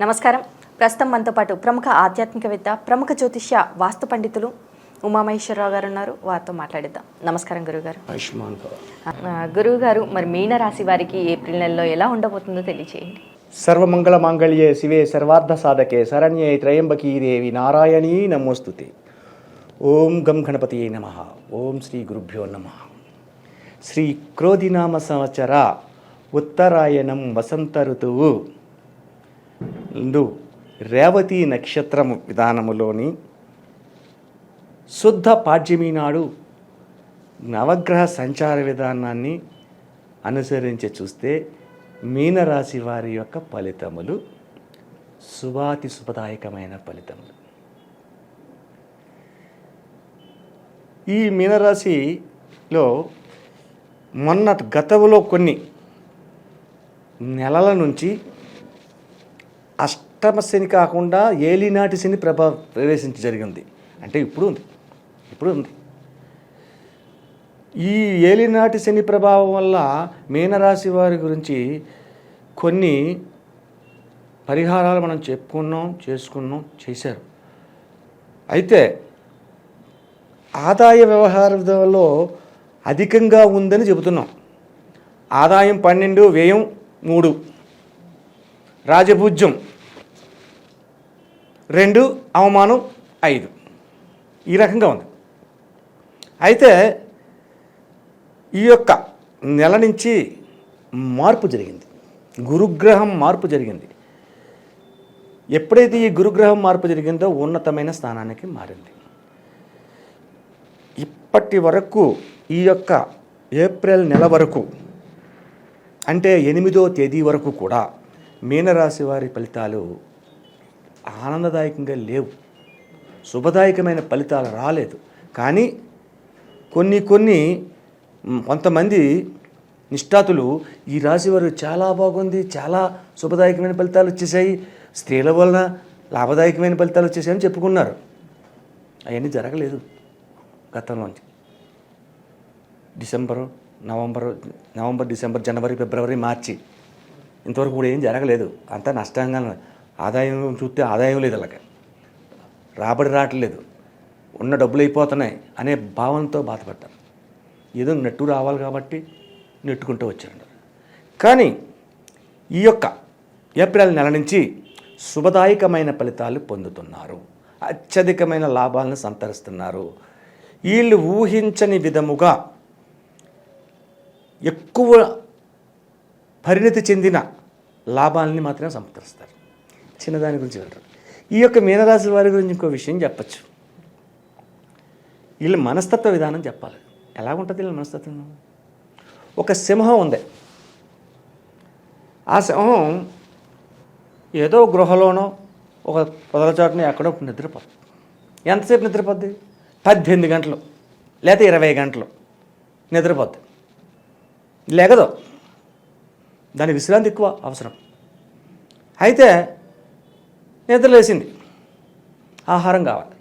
నమస్కారం. ప్రస్తుతం మనతో పాటు ప్రముఖ ఆధ్యాత్మికవేత్త ప్రముఖ జ్యోతిష్య వాస్తు పండితులు ఉమామహేశ్వరరావు గారు ఉన్నారు. వారితో మాట్లాడిద్దాం. నమస్కారం గురుగారు ఆయుష్మాన్ భవ గురువు గారు మరి మీన రాశి వారికి ఏప్రిల్ నెలలో ఎలా ఉండబోతుందో తెలియచేయండి. సర్వమంగళ మాంగళ్యే శివే సర్వార్థ సాధకే శరణ్యే త్రయంబకీ దేవి నారాయణీ నమోస్తుతే. ఓం గం గణపతి నమ. ఓం శ్రీ గురుభ్యో నమ. శ్రీ క్రోధినామ సంవత్సర ఉత్తరాయణం వసంత ఋతువు. లు రేవతి నక్షత్రము విధానములోని శుద్ధ పాడ్యమి నాడు నవగ్రహ సంచార విధానాన్ని అనుసరించి చూస్తే మీనరాశి వారి యొక్క ఫలితములు శుభాతి శుభదాయకమైన ఫలితములు. ఈ మీనరాశిలో మొన్న గతంలో కొన్ని నెలల నుంచి అష్టమ శని కాకుండా ఏలినాటి శని ప్రభా ప్రవేశించి జరిగింది. అంటే ఇప్పుడు ఉంది. ఇప్పుడు ఉంది. ఈ ఏలినాటి శని ప్రభావం వల్ల మీనరాశి వారి గురించి కొన్ని పరిహారాలు మనం చెప్పుకున్నాం చేసుకున్నాం చేశారు. అయితే ఆదాయ వ్యవహారంలో అధికంగా ఉందని చెబుతున్నాం. ఆదాయం పన్నెండు వ్యయం మూడు. రాజభూజ్యం రెండు అవమానం ఐదు. ఈ రకంగా ఉంది. అయితే ఈ యొక్క నెల నుంచి మార్పు జరిగింది. గురుగ్రహం మార్పు జరిగింది. ఎప్పుడైతే ఈ గురుగ్రహం మార్పు జరిగిందో ఉన్నతమైన స్థానానికి మారింది. ఇప్పటి వరకు ఈ యొక్క ఏప్రిల్ నెల వరకు అంటే ఎనిమిదో తేదీ వరకు కూడా మీనరాశి వారి ఫలితాలు ఆనందదాయకంగా లేవు. శుభదాయకమైన ఫలితాలు రాలేదు. కానీ కొన్ని కొన్ని కొంతమంది నిష్ఠాతులు ఈ రాశి వారు చాలా బాగుంది చాలా శుభదాయకమైన ఫలితాలు వచ్చేసాయి స్త్రీల వలన లాభదాయకమైన ఫలితాలు వచ్చేసాయని చెప్పుకున్నారు. అవన్నీ జరగలేదు గతంలోంచి. డిసెంబరు నవంబరు నవంబర్ డిసెంబర్ జనవరి ఫిబ్రవరి మార్చి ఇంతవరకు కూడా ఏం జరగలేదు. అంతా నష్టంగా ఆదాయం చూస్తే ఆదాయం లేదు అలాగే. రాబడి రావట్లేదు ఉన్న డబ్బులు అయిపోతున్నాయి అనే భావనతో బాధపడ్డారు. ఏదో నెట్టు రావాలి కాబట్టి నెట్టుకుంటూ వచ్చారు కానీ ఈ యొక్క ఏప్రిల్ నెల నుంచి శుభదాయకమైన ఫలితాలు పొందుతున్నారు. అత్యధికమైన లాభాలను సంతరిస్తున్నారు. వీళ్ళు ఊహించని విధముగా ఎక్కువ పరిణతి చెందిన లాభాలని మాత్రమే సంతరిస్తారు. చిన్నదాని గురించి వెళ్ళరు ఈ యొక్క మీనరాశి వారి గురించి ఇంకో విషయం చెప్పచ్చు. వీళ్ళ మనస్తత్వ విధానం చెప్పాలి. ఎలా ఉంటుంది వీళ్ళ మనస్తత్వం? ఒక సింహం ఉంది. ఆ సింహం ఏదో గృహలోనో ఒక పొదల చోటనో ఎక్కడో నిద్రపోతుంది. ఎంతసేపు నిద్రపోద్ది? పద్దెనిమిది గంటలు లేకపోతే ఇరవై గంటలు నిద్రపోద్ది. లేగదు. దాని విశ్రాంతి ఎక్కువ అవసరం. అయితే నిద్రలేసింది. ఆహారం కావాలి.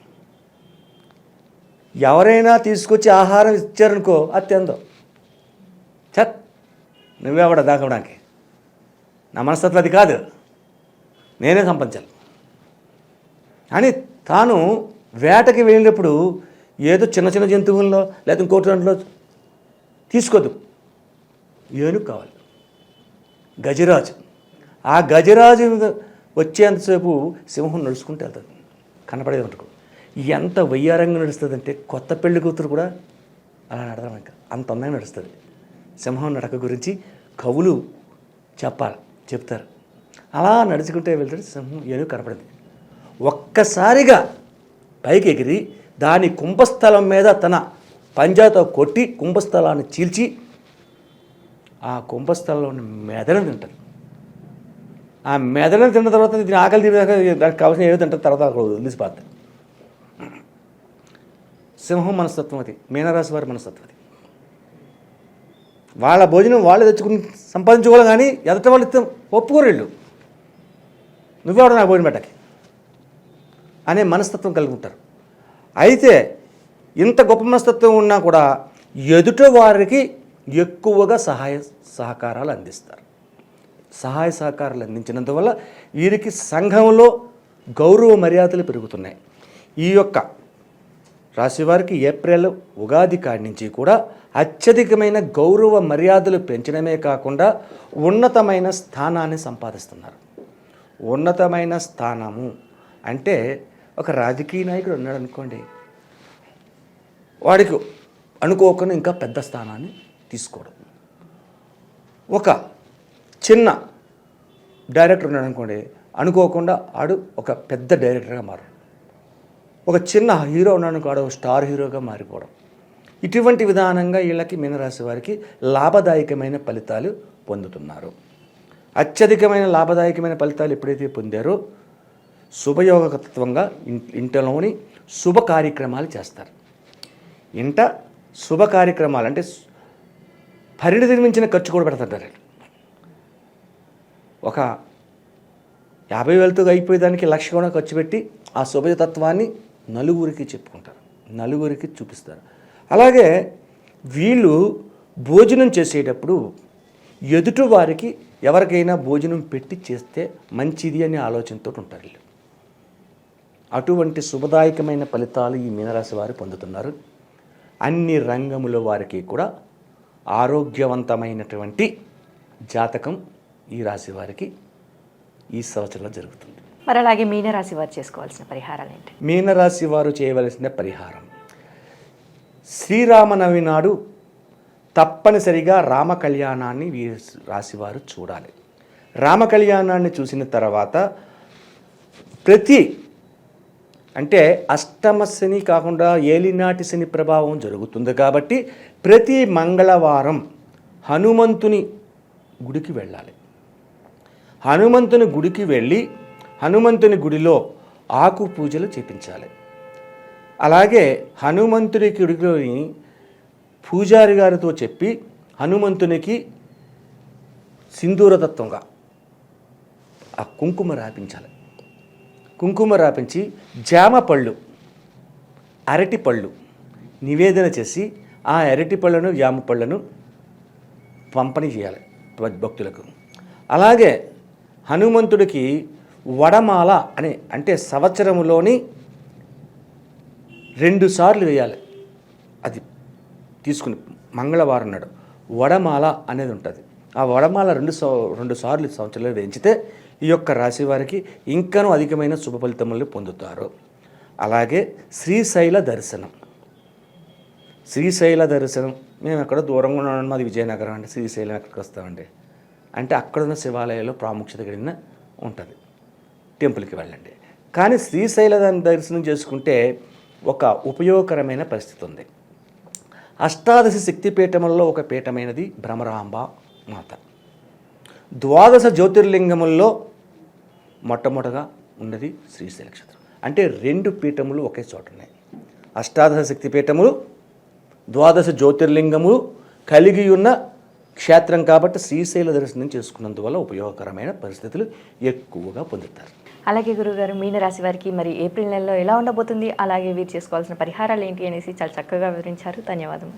ఎవరైనా తీసుకొచ్చి ఆహారం ఇచ్చారనుకో అది తిందో చత్ నువ్వేవాడ దాకడానికి నా మనస్తత్వం అది కాదు. నేనే సంపాదించాలి అని తాను వేటకి వెళ్ళినప్పుడు ఏదో చిన్న చిన్న జంతువుల్లో లేదా ఇంకోటి దాంట్లో తీసుకోదు. ఏనుగు కావాలి. గజరాజు. ఆ గజరాజు వచ్చేంతసేపు సింహం నడుచుకుంటూ వెళ్తుంది. కనపడేది మటుకు ఎంత వయ్యారంగా నడుస్తుందంటే కొత్త పెళ్ళి కూతురు కూడా అలా నడదాం ఇంకా. అంత అందంగా నడుస్తుంది. సింహం నడక గురించి కవులు చెప్పాలి చెప్తారు. అలా నడుచుకుంటే వెళ్తాడు సింహం ఏనుగు కనపడింది. ఒక్కసారిగా పైకి ఎగిరి దాని కుంభస్థలం మీద తన పంజాతో కొట్టి కుంభస్థలాన్ని చీల్చి ఆ కుంభస్థలంలోని మెదడు తింటారు ఆ మెదడుని తిన్న తర్వాత దీని ఆకలి తీరాక దానికి కావాల్సిన ఏదో తింటారు తర్వాత అక్కడ వదిలిసిపోతుంది సింహం మనస్తత్వం అది మీనరాశి వారి మనస్తత్వం అది. వాళ్ళ భోజనం వాళ్ళే తెచ్చుకుని సంపాదించుకోవాలి కానీ ఎదట వాళ్ళు ఇస్తే ఒప్పుకోరు వీళ్ళు. నువ్వెవడు నా భోజనం పెట్టకి అనే మనస్తత్వం కలిగి ఉంటారు. అయితే ఇంత గొప్ప మనస్తత్వం ఉన్నా కూడా ఎదుట వారికి ఎక్కువగా సహాయ సహకారాలు అందిస్తారు. సహాయ సహకారాలు అందించినందువల్ల వీరికి సంఘంలో గౌరవ మర్యాదలు పెరుగుతున్నాయి. ఈ యొక్క రాశివారికి ఏప్రిల్ ఉగాది కాడి నుంచి కూడా అత్యధికమైన గౌరవ మర్యాదలు పెంచడమే కాకుండా ఉన్నతమైన స్థానాన్ని సంపాదిస్తున్నారు. ఉన్నతమైన స్థానము అంటే ఒక రాజకీయ నాయకుడు ఉన్నాడు అనుకోండి వాడికి అనుకోకుండా ఇంకా పెద్ద స్థానాన్ని తీసుకోవడం ఒక చిన్న డైరెక్టర్ ఉన్నాడు అనుకోండి అనుకోకుండా ఆడు ఒక పెద్ద డైరెక్టర్గా మారడం ఒక చిన్న హీరో ఉన్నాడు ఆడు ఒక స్టార్ హీరోగా మారిపోవడం. ఇటువంటి విధానంగా వీళ్ళకి మీనరాశి వారికి లాభదాయకమైన ఫలితాలు పొందుతున్నారు. అత్యధికమైన లాభదాయకమైన ఫలితాలు ఎప్పుడైతే పొందారో శుభయోగతత్వంగా ఇంటలోని శుభ కార్యక్రమాలు చేస్తారు. ఇంట శుభ కార్యక్రమాలు అంటే పరిణితి మించిన ఖర్చు కూడా పెడతారు ఒక యాభై వేలతో అయిపోయేదానికి లక్ష కూడా ఖర్చు పెట్టి ఆ శుభతత్వాన్ని నలుగురికి చెప్పుకుంటారు. నలుగురికి చూపిస్తారు. అలాగే వీళ్ళు భోజనం చేసేటప్పుడు ఎదుటి వారికి ఎవరికైనా భోజనం పెట్టి చేస్తే మంచిది అనే ఆలోచనతో ఉంటారు వీళ్ళు. అటువంటి శుభదాయకమైన ఫలితాలు ఈ మీనరాశి వారు పొందుతున్నారు. అన్ని రంగముల వారికి కూడా ఆరోగ్యవంతమైనటువంటి జాతకం ఈ రాశి వారికి ఈ సంవత్సరంలో జరుగుతుంది. మరి అలాగే మీనరాశి వారు చేసుకోవాల్సిన పరిహారాలు ఏంటి? మీనరాశి వారు చేయవలసిన పరిహారం శ్రీరామనవమి నాడు తప్పనిసరిగా రామ కళ్యాణాన్ని వీ రాశివారు చూడాలి. రామ కళ్యాణాన్ని చూసిన తర్వాత ప్రతి అంటే అష్టమ శని కాకుండా ఏలినాటి శని ప్రభావం జరుగుతుంది కాబట్టి ప్రతి మంగళవారం హనుమంతుని గుడికి వెళ్ళాలి. హనుమంతుని గుడికి వెళ్ళి హనుమంతుని గుడిలో ఆకు పూజలు చేపించాలి. అలాగే హనుమంతుడి గుడిలోని పూజారి గారితో చెప్పి హనుమంతునికి సింధూరతత్వంగా ఆ కుంకుమ రాపించాలి. కుంకుమ రాపించి జామ పళ్ళు అరటి పళ్ళు నివేదన చేసి ఆ అరటి పళ్ళను జామ పళ్ళను పంపిణీ చేయాలి. భక్తులకు. అలాగే హనుమంతుడికి వడమాల అనే అంటే సంవత్సరములోని రెండు సార్లు వేయాలి. అది తీసుకుని మంగళవారం నాడు వడమాల అనేది ఉంటుంది. ఆ వడమాల రెండు రెండు సార్లు సంవత్సరంలో వేయించితే ఈ యొక్క రాశి వారికి ఇంకనూ అధికమైన శుభ ఫలితములు పొందుతారు. అలాగే శ్రీశైల దర్శనం. శ్రీశైల దర్శనం. మేము ఎక్కడ దూరంగా ఉన్నాం మాది విజయనగరం అండి. శ్రీశైలం ఎక్కడికి వస్తామండి? అంటే అక్కడున్న శివాలయంలో ప్రాముఖ్యత కలిగిన ఉంటుంది. టెంపుల్కి వెళ్ళండి. కానీ శ్రీశైల దర్శనం చేసుకుంటే ఒక ఉపయోగకరమైన పరిస్థితి ఉంది. అష్టాదశ శక్తిపీఠములలో ఒక పీఠమైనది భ్రమరాంబ మాత. ద్వాదశ జ్యోతిర్లింగముల్లో మొట్టమొదటగా ఉన్నది శ్రీశైల క్షేత్రం. అంటే రెండు పీఠములు ఒకే చోట ఉన్నాయి. అష్టాదశ శక్తిపీఠములు ద్వాదశ జ్యోతిర్లింగములు కలిగి ఉన్న క్షేత్రం కాబట్టి శ్రీశైల దర్శనం చేసుకున్నందువల్ల ఉపయోగకరమైన పరిస్థితులు ఎక్కువగా పొందుతారు. అలాగే గురుగారు మీనరాశి వారికి మరి ఏప్రిల్ నెలలో ఎలా ఉండబోతుంది? అలాగే వీరు చేసుకోవాల్సిన పరిహారాలు ఏంటి అనేసి చాలా చక్కగా వివరించారు. ధన్యవాదం